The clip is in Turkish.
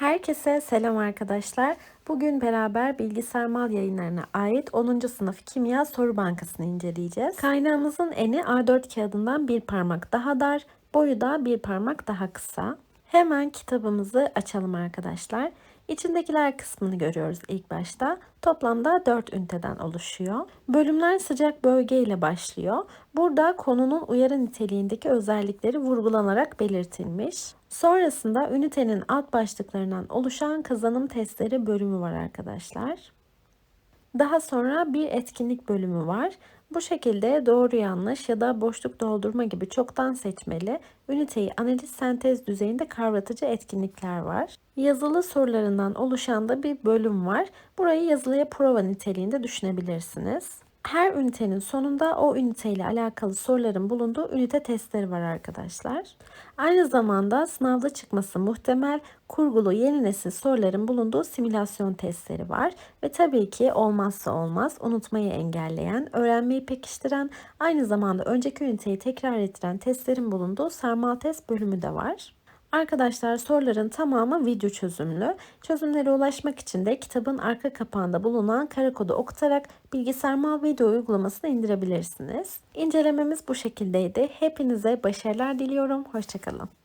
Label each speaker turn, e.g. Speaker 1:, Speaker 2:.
Speaker 1: Herkese selam arkadaşlar. Bugün beraber bilgisayar mal yayınlarına ait 10. sınıf kimya soru bankasını inceleyeceğiz. Kaynağımızın eni A4 kağıdından bir parmak daha dar, boyu da bir parmak daha kısa. Hemen kitabımızı açalım arkadaşlar. İçindekiler kısmını görüyoruz ilk başta. Toplamda 4 üniteden oluşuyor. Bölümler sıcak bölge ile başlıyor. Burada konunun uyarı niteliğindeki özellikleri vurgulanarak belirtilmiş. Sonrasında ünitenin alt başlıklarından oluşan kazanım testleri bölümü var arkadaşlar. Daha sonra bir etkinlik bölümü var. Bu şekilde doğru yanlış ya da boşluk doldurma gibi çoktan seçmeli, üniteyi analiz sentez düzeyinde kavratıcı etkinlikler var. Yazılı sorularından oluşan da bir bölüm var. Burayı yazılıya prova niteliğinde düşünebilirsiniz. Her ünitenin sonunda o üniteyle alakalı soruların bulunduğu ünite testleri var arkadaşlar. Aynı zamanda sınavda çıkması muhtemel kurgulu yeni nesil soruların bulunduğu simülasyon testleri var. Ve tabii ki olmazsa olmaz unutmayı engelleyen, öğrenmeyi pekiştiren, aynı zamanda önceki üniteyi tekrar ettiren testlerin bulunduğu sarmal test bölümü de var. Arkadaşlar soruların tamamı video çözümlü. Çözümlere ulaşmak için de kitabın arka kapağında bulunan kara kodu okutarak bilgisayar mal video uygulamasını indirebilirsiniz. İncelememiz bu şekildeydi. Hepinize başarılar diliyorum. Hoşçakalın.